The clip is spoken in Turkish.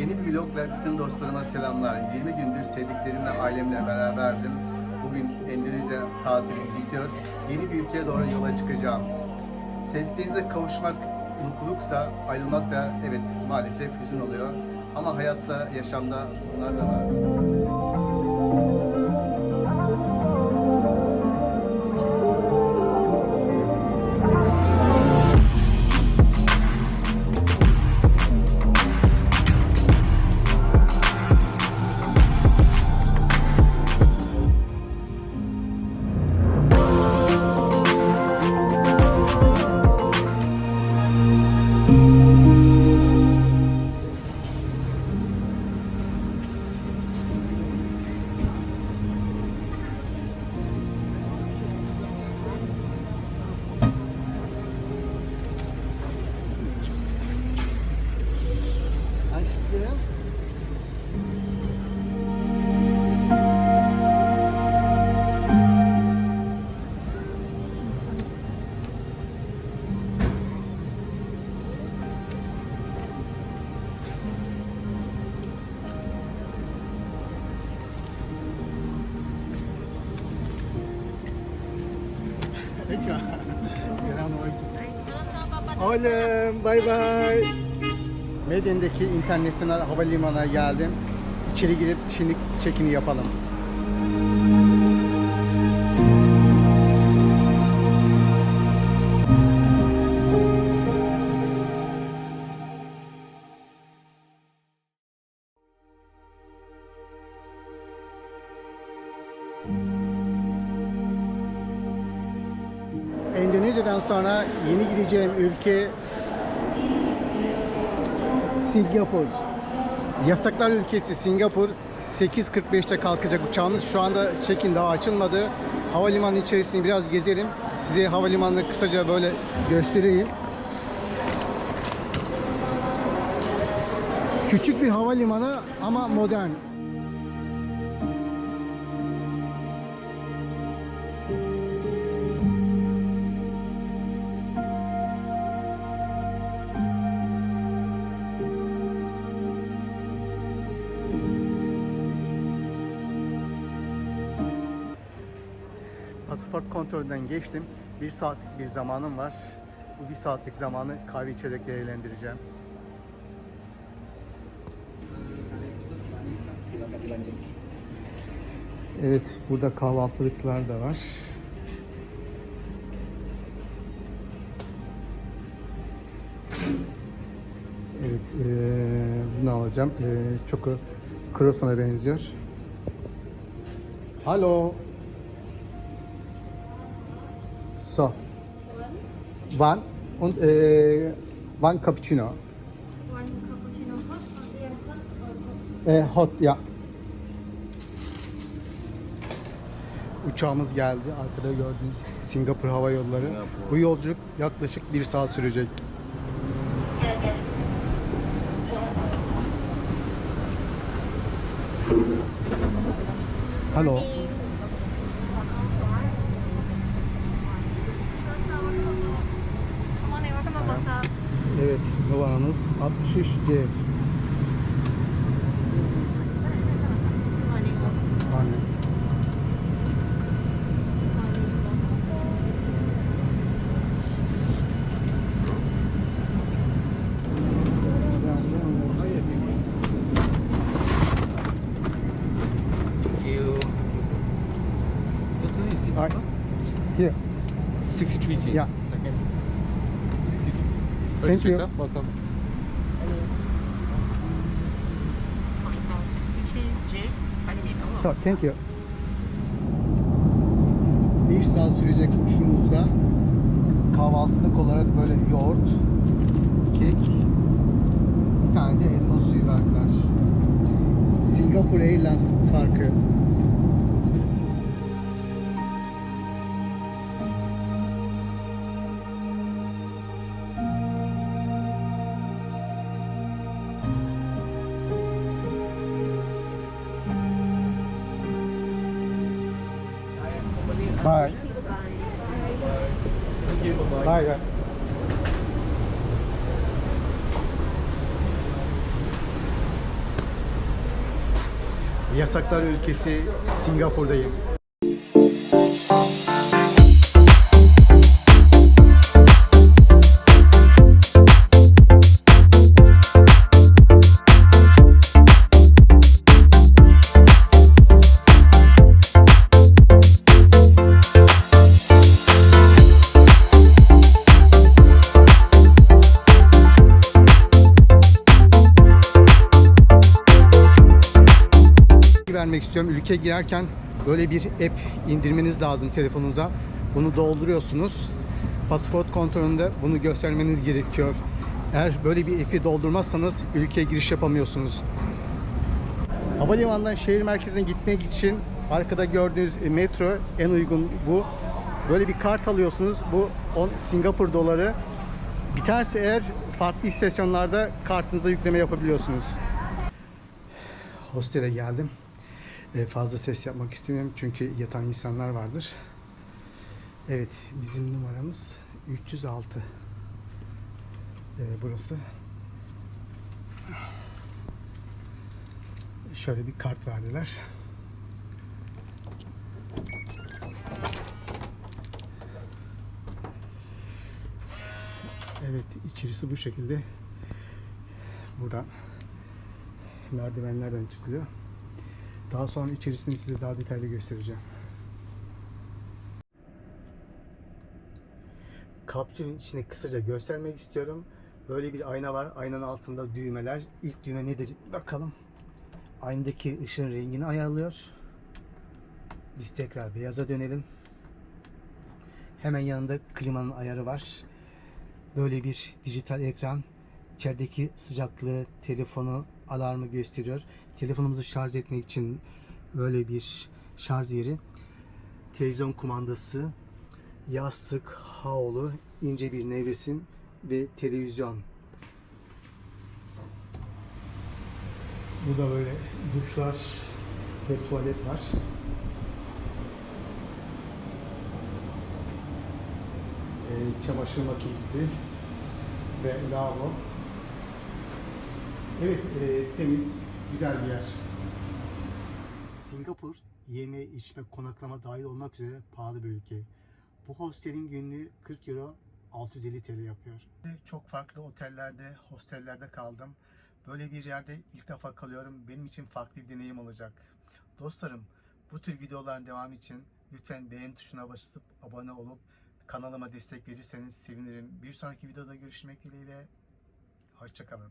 Yeni bir vlog ve bütün dostlarıma selamlar. 20 gündür sevdiklerimle, ailemle beraberdim. Bugün Endonezya tatilim bitiyor. Yeni bir ülkeye doğru yola çıkacağım. Sevdiklerinize kavuşmak mutluluksa ayrılmak da evet maalesef hüzün oluyor. Ama hayatta, yaşamda bunlar da var. Selamünaleyküm. Oğlum bay bay. Meden'deki internasyonel havalimanına geldim. İçeri girip şimdi check-in'i yapalım. Endonezya'dan sonra yeni gideceğim ülke Singapur. Yasaklar ülkesi Singapur. 8.45'te kalkacak uçağımız. Şu anda check-in daha açılmadı. Havalimanı içerisini biraz gezelim. Size havalimanını kısaca böyle göstereyim. Küçük bir havalimanı ama modern. Pasaport kontrolünden geçtim. Bir saatlik bir zamanım var. Bu bir saatlik zamanı kahve içerek değerlendireceğim. Evet, burada kahvaltılıklar da var. Evet, eee bunu alacağım. Eee çok krosana benziyor. Hello. One und äh, one cappuccino. One cappuccino hot or hot or? Äh, hot ya. Uçağımız geldi. Arkada gördüğünüz Singapur Hava Yolları. Bu yolculuk yaklaşık bir saat sürecek. Hello. szyszczy. Yeah. 63 G. Yeah. Second. Thank you. Sir. Welcome. So, thank you. Bir saat sürecek uçuşumuzda kahvaltılık olarak böyle yoğurt, kek, bir tane de elma suyu verdiler. Singapore Airlines farkı. Bye. Bye. Bye. Bye. Yasaklar ülkesi Singapur'dayım. Vermek istiyorum. Ülkeye girerken böyle bir app indirmeniz lazım telefonunuza. Bunu dolduruyorsunuz. Pasaport kontrolünde bunu göstermeniz gerekiyor. Eğer böyle bir app'i doldurmazsanız ülkeye giriş yapamıyorsunuz. Havalimanından şehir merkezine gitmek için arkada gördüğünüz metro en uygun bu. Böyle bir kart alıyorsunuz. Bu 10 Singapur doları. Biterse eğer farklı istasyonlarda kartınıza yükleme yapabiliyorsunuz. Hostele geldim. Ee, fazla ses yapmak istemiyorum çünkü yatan insanlar vardır. Evet, bizim numaramız 306. Ee, burası. Şöyle bir kart verdiler. Evet, içerisi bu şekilde. Buradan merdivenlerden çıkılıyor. Daha sonra içerisini size daha detaylı göstereceğim. Kapsülün içini kısaca göstermek istiyorum. Böyle bir ayna var. Aynanın altında düğmeler. İlk düğme nedir? Bakalım. Aynadaki ışığın rengini ayarlıyor. Biz tekrar beyaza dönelim. Hemen yanında klimanın ayarı var. Böyle bir dijital ekran. İçerideki sıcaklığı, telefonu, alarmı gösteriyor. Telefonumuzu şarj etmek için böyle bir şarj yeri. Televizyon kumandası, yastık, havlu, ince bir nevresim ve televizyon. Bu da böyle duşlar ve tuvalet var. Ee, çamaşır makinesi ve lavabo. Evet, e, temiz, güzel bir yer. Singapur, yeme, içme, konaklama dahil olmak üzere pahalı bir ülke. Bu hostelin günlüğü 40 euro 650 TL yapıyor. Çok farklı otellerde, hostellerde kaldım. Böyle bir yerde ilk defa kalıyorum. Benim için farklı bir deneyim olacak. Dostlarım, bu tür videoların devamı için lütfen beğen tuşuna basıp abone olup kanalıma destek verirseniz sevinirim. Bir sonraki videoda görüşmek dileğiyle. Hoşçakalın.